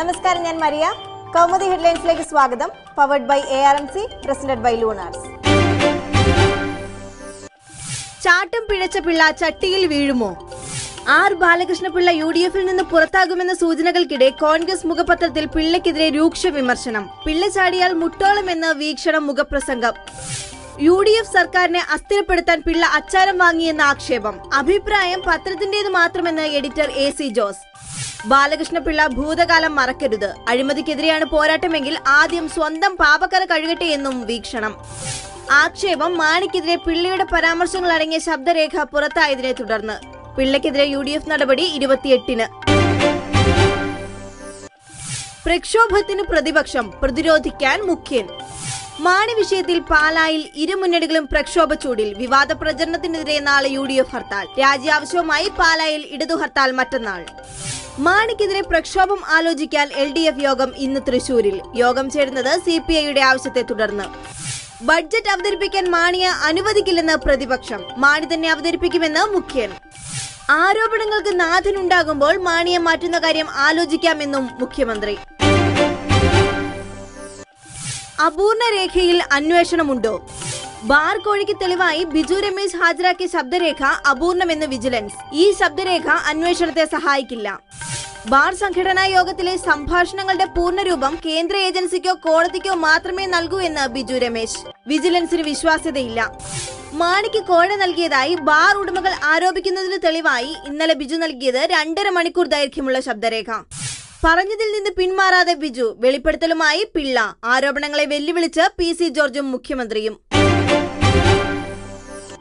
നമസ്കാരം ഞാൻ മരിയ. കൗമുദി ഹെഡ്ലൈൻസിലേക്ക് സ്വാഗതം. Powered by A R M C presented by Lunars ചാട്ടം പിഴച്ച പിള്ള ചട്ടിയിൽ വീഴുമോ? ആർ ബാലകൃഷ്ണപിള്ള യു ഡി എഫിൽ നിന്ന് പുറത്താകുമെന്ന സൂചനകൾക്കിടെ കോൺഗ്രസ് മുഖപത്രത്തിൽ പിള്ളയ്ക്കെതിരെ രൂക്ഷ വിമർശനം. പിള്ള ചാടിയാൽ മുട്ടോളമെന്ന് വീക്ഷണം മുഖപ്രസംഗം. യു ഡി എഫ് സർക്കാരിനെ അസ്ഥിരപ്പെടുത്താൻ പിള്ള അച്ചാരം വാങ്ങിയെന്ന ആക്ഷേപം. അഭിപ്രായം പത്രത്തിന്റേത് മാത്രമെന്ന് editor A C Jose. Balakrishnapillai ഭൂതകാലം മറക്കരുത്. അഴിമതിക്കെതിരെയാണ് പോരാട്ടമെങ്കിൽ ആദ്യം സ്വന്തം പാപക്കര കഴുകട്ടെ എന്നും വീക്ഷണം. ആക്ഷേപം മാണിക്കെതിരെ പിള്ളയുടെ പരാമർശങ്ങൾ അടങ്ങിയ ശബ്ദരേഖ പുറത്തായതിനെ തുടർന്ന്. പിള്ളയ്ക്കെതിരെ യു ഡി എഫ് നടപടി ഇരുപത്തിയെട്ടിന്. പ്രക്ഷോഭത്തിന് പ്രതിപക്ഷം പ്രതിരോധിക്കാൻ മുഖ്യൻ. മാണി വിഷയത്തിൽ പാലായിൽ ഇരു മുന്നണികളും പ്രക്ഷോഭ ചൂടിൽ. വിവാദ പ്രചരണത്തിനെതിരെ നാളെ യു ഡി എഫ് ഹർത്താൽ. രാജ്യാവശ്യവുമായി പാലായിൽ ഇടതു ഹർത്താൽ മറ്റന്നാൾ. മാണിക്കെതിരെ പ്രക്ഷോഭം ആലോചിക്കാൻ എൽ ഡി എഫ് യോഗം ഇന്ന് തൃശൂരിൽ. യോഗം ചേരുന്നത് സി പി ഐയുടെ ആവശ്യത്തെ തുടർന്ന്. ബഡ്ജറ്റ് അവതരിപ്പിക്കാൻ മാണിയെ അനുവദിക്കില്ലെന്ന് പ്രതിപക്ഷം. മാണി തന്നെ അവതരിപ്പിക്കുമെന്ന് മുഖ്യൻ. ആരോപണങ്ങൾക്ക് നാഥനുണ്ടാകുമ്പോൾ മാണിയെ മാറ്റുന്ന കാര്യം ആലോചിക്കാമെന്നും മുഖ്യമന്ത്രി. അപൂർണ രേഖയിൽ അന്വേഷണമുണ്ടോ? ബാർ കോഴിക്ക് തെളിവായി ബിജു രമേശ് ഹാജരാക്കിയ ശബ്ദരേഖ അപൂർണമെന്ന് വിജിലൻസ്. ഈ ശബ്ദരേഖ അന്വേഷണത്തെ സഹായിക്കില്ല. ബാർ സംഘടനാ യോഗത്തിലെ സംഭാഷണങ്ങളുടെ പൂർണരൂപം കേന്ദ്ര ഏജൻസിക്കോ കോടതിക്കോ മാത്രമേ നൽകൂ എന്ന് ബിജു രമേശ്. വിജിലൻസിന് വിശ്വാസ്യതയില്ല. മാണിക്ക് കോഴ നൽകിയതായി ബാർ ഉടമകൾ ആരോപിക്കുന്നതിന് തെളിവായി ഇന്നലെ ബിജു നൽകിയത് രണ്ടര മണിക്കൂർ ദൈർഘ്യമുള്ള ശബ്ദരേഖ. പറഞ്ഞതിൽ നിന്ന് പിന്മാറാതെ ബിജു വെളിപ്പെടുത്തലുമായി പിള്ള. ആരോപണങ്ങളെ വെല്ലുവിളിച്ച് പി സി ജോർജും മുഖ്യമന്ത്രിയും.